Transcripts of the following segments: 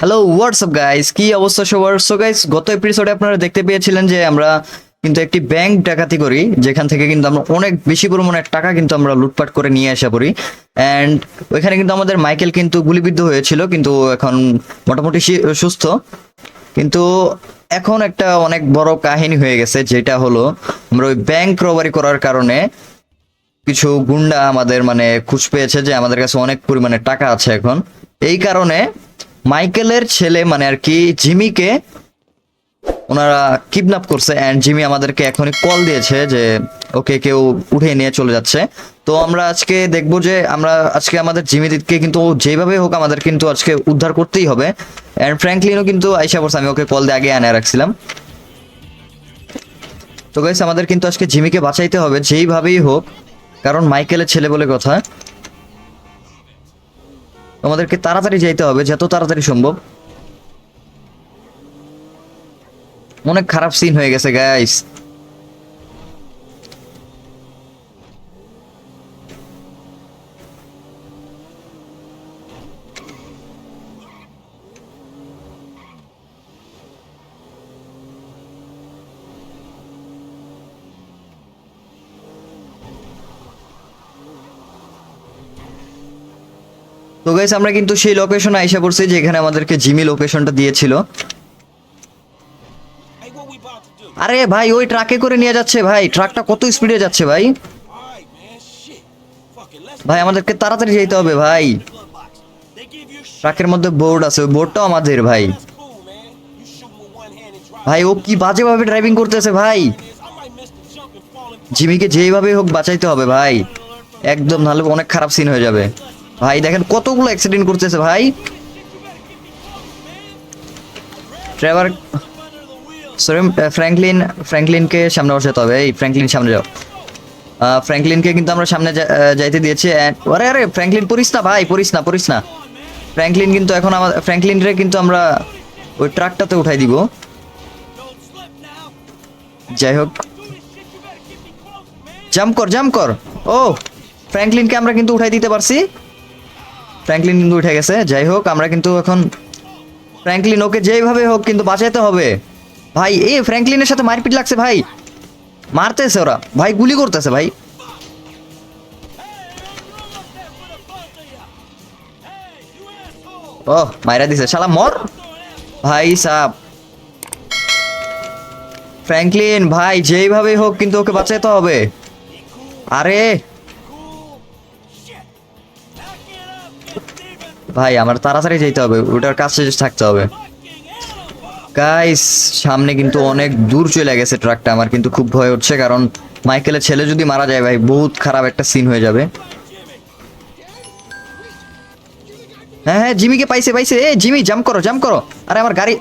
Hello WhatsApp guys কি অবস্থা সবার? সো গাইস গত এপিসোডে আপনারা দেখতে পেয়েছিলেন যে আমরা কিন্তু একটি ব্যাংক ডাকাতি করি, যেখান থেকে কিন্তু আমরা অনেক বেশি পরিমাণে টাকা কিন্তু আমরা লুটপাট করে নিয়ে আসা পড়ি অ্যান্ড ওইখানে কিন্তু আমাদের মাইকেল কিন্তু গুলিবিদ্ধ হয়েছিল, কিন্তু এখন মোটামুটি সুস্থ। কিন্তু এখন একটা অনেক বড় কাহিনী হয়ে গেছে, যেটা হলো, আমরা ওই ব্যাংক রবারি করার কারণে কিছু গুন্ডা আমাদের মানে খুঁজ পেয়েছে যে আমাদের কাছে অনেক পরিমাণে টাকা আছে এখন। এই কারণে মাইকেলের ছেলে মানে আর কি জিমিকে ওনারা কিডন্যাপ করছে অ্যান্ড জিমি আমাদেরকে এখনই কল দিয়েছে যে, ওকে কেউ উঠে নিয়ে চলে যাচ্ছে। তো আমরা আজকে দেখব যে, আমরা আজকে আমাদের জিমিদিকে কিন্তু যেভাবে হোক আমাদের কিন্তু আজকে উদ্ধার করতেই হবে। অ্যান্ড ফ্র্যাঙ্কলিনও কিন্তু আইসা পড়ছে, আমি ওকে কল দিয়ে আগে আনে রাখছিলাম। তো গাইস আমাদের কিন্তু আজকে জিমিকে বাঁচাইতে হবে, যেইভাবেই হোক, কারণ মাইকেলের ছেলে বলে কথা। আমাদেরকে তাড়াতাড়ি যাইতে হবে যত তাড়াতাড়ি সম্ভব। অনেক খারাপ সিন হয়ে গেছে গাইস তো গাইস আমরা কিন্তু সেই লোকেশনে আইসা পড়ছি যেখানে আমাদেরকে জিমি লোকেশনটা দিয়েছিল? আরে ভাই, ওই ট্রাকে করে নিয়ে যাচ্ছে ভাই ট্রাকটা কত স্পিডে যাচ্ছে ভাই ভাই, আমাদেরকে তাড়াতাড়ি যেতে হবে ভাই. ট্রাকের মধ্যে বোর্ড আছে, ওই বোর্ডটাও আমাদের ভাই. ভাই, ও কি বাজেভাবে ড্রাইভিং করতেছে ভাই. জিমিকে যেইভাবে হোক বাঁচাইতে হবে ভাই একদম নাহলে অনেক খারাপ সিন হয়ে যাবে ভাই, দেখেন কতগুলো অ্যাক্সিডেন্ট করতেছে ভাই। ট্রেভার সরি ফ্র্যাঙ্কলিন ফ্র্যাঙ্কলিনকে সামনে বসাতে হবে। এই ফ্র্যাঙ্কলিন সামনে যাও। ফ্র্যাঙ্কলিনকে কিন্তু আমরা সামনে যাইতে দিয়েছি। আরে আরে ফ্র্যাঙ্কলিন পড়িস না ভাই পড়িস না পড়িস না। ফ্র্যাঙ্কলিন কিন্তু এখন আমার ফ্র্যাঙ্কলিনরে কিন্তু আমরা ওই ট্রাকটাতে উঠাই দিব। যাই হোক। জাম্প কর জাম্প কর। ও ফ্র্যাঙ্কলিনকে আমরা কিন্তু উঠাই দিতে পারছি। ফ্র্যাঙ্কলিন কিন্তু উঠে গেছে। যাই হোক, আমরা কিন্তু এখন ফ্র্যাঙ্কলিন ওকে যেইভাবে হোক কিন্তু বাঁচাইতে হবে। ভাই, এই ফ্র্যাঙ্কলিনের সাথে মারপিট লাগছে ভাই। মারতেছে ওরা। ভাই, গুলি করতেছে ভাই। ও মাইরা দিছে। শালা, মর। ভাই, সাপ। ফ্র্যাঙ্কলিন ভাই যেইভাবে হোক কিন্তু ওকে বাঁচাইতে হবে। আরে! ভাই, আমার তাড়াতাড়ি যেতে হবে। ওটার কাছে থাকতে হবে। গাইস সামনে কিন্তু অনেক দূর চলে গেছে ট্রাকটা আমার কিন্তু খুব ভয় হচ্ছে কারণ মাইকেলের ছেলে যদি মারা যায় ভাই, বহুত খারাপ একটা সিন হয়ে যাবে। হ্যাঁ হ্যাঁ জিমিকে পাইছে পাইছে। এ, জিমি জাম্প করো জাম্প করো। আরে, আমার গাড়ি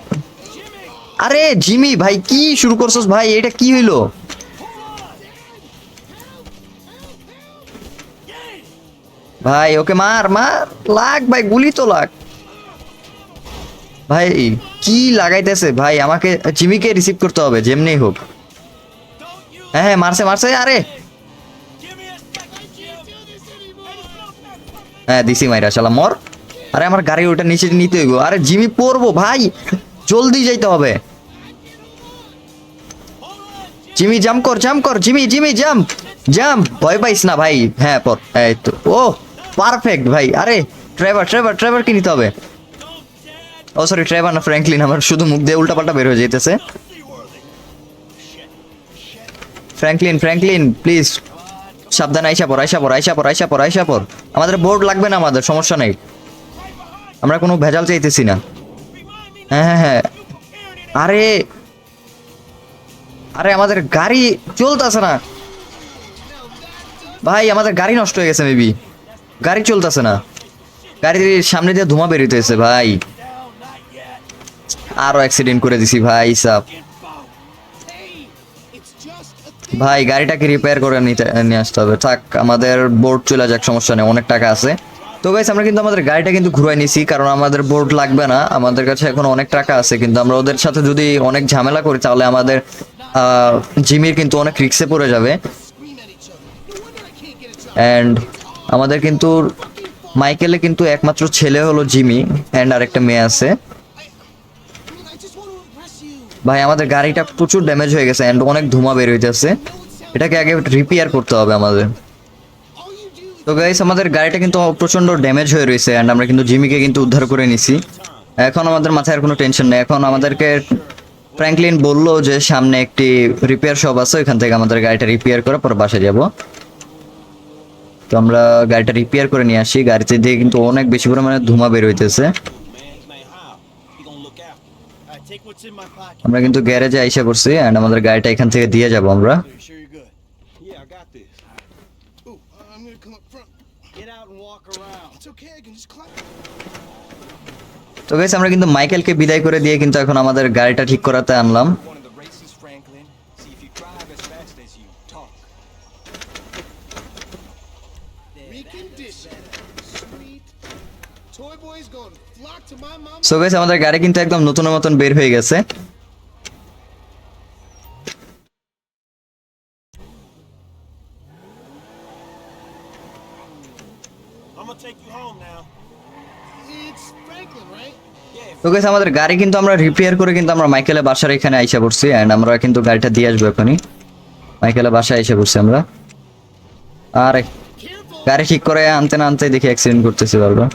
আরে, জিমি, ভাই, কি শুরু করছস ভাই? এটা কি হইল? ভাই, ওকে মার মার। লাগ ভাই, গুলি তো লাগ। ভাই, কি লাগাইতেছে? ভাই, আমাকে জিমিকে রিসিভ করতে হবে যেমনি হোক। হ্যাঁ হ্যাঁ মারছে মারছে, আরে। হ্যাঁ দিছি মাইরা, শালা, মর। আরে, আমার গাড়ি ওটা নিচে নিতে হইব। আরে, জিমি পড়ব, ভাই। জলদি যাইতে হবে। জিমি জাম্প কর জাম্প কর। জিমি জিমি জাম্প জাম্প ভয় পাইস না, ভাই। হ্যাঁ পর। এই তো। ও! পারফেক্ট ভাই। আরে, ট্রেভার ট্রেভার ট্রেভার কি নিতে হবে? ও সরি ট্রেভার না, ফ্র্যাঙ্কলিন আমার শুধু মুখ দিয়ে উল্টাপাল্টা বের হয়ে যেতেছে ফ্র্যাঙ্কলিন ফ্র্যাঙ্কলিন প্লিজ সাবধানে আইসা পর আইসা পর আইসা পর আইসা পর আইসা পর আমাদের বোর্ড লাগবে না আমাদের, সমস্যা নেই। আমরা কোনো ভেজাল চাইতেছি না। হ্যাঁ হ্যাঁ হ্যাঁ। আরে আরে, আমাদের গাড়ি চলতেছে না। ভাই, আমাদের গাড়ি নষ্ট হয়ে গেছে মেবি গাড়ি চলতেছে না। গাড়ির সামনে দিয়ে ধোঁয়া বেরোতেছে ভাই। আরও অ্যাক্সিডেন্ট করে দিছি ভাই সাপ ভাই, গাড়িটাকে রিপেয়ার করে নিতে, নিয়ে আসতে হবে। থাক, আমাদের বোর্ড চলে যাক, সমস্যা নেই, অনেক টাকা আছে। তো গাইস আমরা কিন্তু আমাদের গাড়িটা কিন্তু ঘুরাই নিছি, কারণ আমাদের বোর্ড লাগবে না। আমাদের কাছে এখন অনেক টাকা আছে, কিন্তু আমরা ওদের সাথে যদি অনেক ঝামেলা করি, তাহলে আমাদের জিমির কিন্তু অনেক রিক্সে পড়ে যাবে। অ্যান্ড আমাদের কিন্তু মাইকেলে কিন্তু একমাত্র ছেলে হলো জিমি অ্যান্ড আরেকটা মেয়ে আছে। ভাই, আমাদের গাড়িটা প্রচুর ড্যামেজ হয়ে গেছে অ্যান্ড অনেক ধোঁয়া বের হইতেছে। এটাকে আগে রিপেয়ার করতে হবে আমাদের। তো গাইস আমাদের গাড়িটা কিন্তু প্রচণ্ড ড্যামেজ হয়ে রয়েছে অ্যান্ড আমরা কিন্তু জিমিকে কিন্তু উদ্ধার করে নিছি। এখন আমাদের মাথায় আর কোনো টেনশন নেই। এখন আমাদেরকে ফ্র্যাঙ্কলিন বলল যে সামনে একটি রিপেয়ার শপ আছে, ওইখান থেকে আমাদের গাড়িটা রিপেয়ার করে পরে বাসা যাব। তো আমরা গাড়িটা রিপেয়ার করে নিয়ে আসি। গাড়িতে দিয়ে কিন্তু অনেক বেশি পরিমাণে ধোঁয়া বের হইতেছে। আমরা কিন্তু গ্যারেজে আইসা করছি এন্ড আমাদের গাড়িটা এখান থেকে দিয়ে যাব আমরা। তো গাইছে আমরা কিন্তু মাইকেলকে বিদায় করে দিয়ে কিন্তু এখন আমাদের গাড়িটা ঠিক করাতে আনলাম। সো গাইস আমাদের গাড়ি কিন্তু একদম নতুনের মতন বের হয়ে গেছে। I'm gonna take you home now. It's Franklin, right? Yeah, তো গাইস আমাদের গাড়ি কিন্তু আমরা রিপেয়ার করে কিন্তু আমরা মাইকেলের বাসার এখানে আইসা পড়ছি এন্ড আমরা কিন্তু গাড়িটা দিয়ে আসব এখনই। মাইকেলের বাসায় আইসা পড়ছি আমরা। আর গাড়ি ঠিক করে আনতে না আনতে দেখি অ্যাক্সিডেন্ট করতেছি বারবার।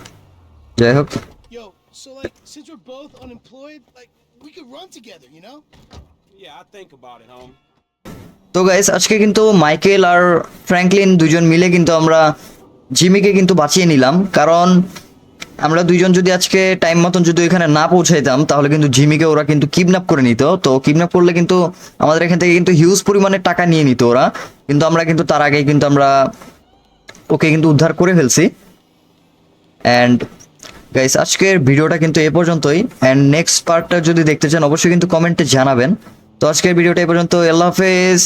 যাই হোক। So like, since we're both unemployed, like, we could run together, you know? yeah, I think about it, home. তো গাইস আজকে কিন্তু মাইকেল আর ফ্র্যাঙ্কলিন দুজন মিলে কিন্তু আমরা জিমিকে কিন্তু বাঁচিয়ে নিলাম কারণ আমরা দুইজন যদি আজকে টাইম মতন যদি এখানে না পৌঁছাইতাম তাহলে কিন্তু জিমিকে ওরা কিন্তু কিডন্যাপ করে নিত তো কিডন্যাপ করলে কিন্তু আমাদের এখান থেকে কিন্তু হিউজ পরিমাণে টাকা নিয়ে নিত ওরা কিন্তু আমরা কিন্তু তার আগেই কিন্তু আমরা ওকে কিন্তু উদ্ধার করে ফেলছি অ্যান্ড গাইস আজকের ভিডিওটা কিন্তু এ পর্যন্তই অ্যান্ড নেক্সট পার্টটা যদি দেখতে চান, অবশ্যই কিন্তু কমেন্টে জানাবেন। তো আজকের ভিডিওটা এ পর্যন্ত, আল্লাহ হাফেজ।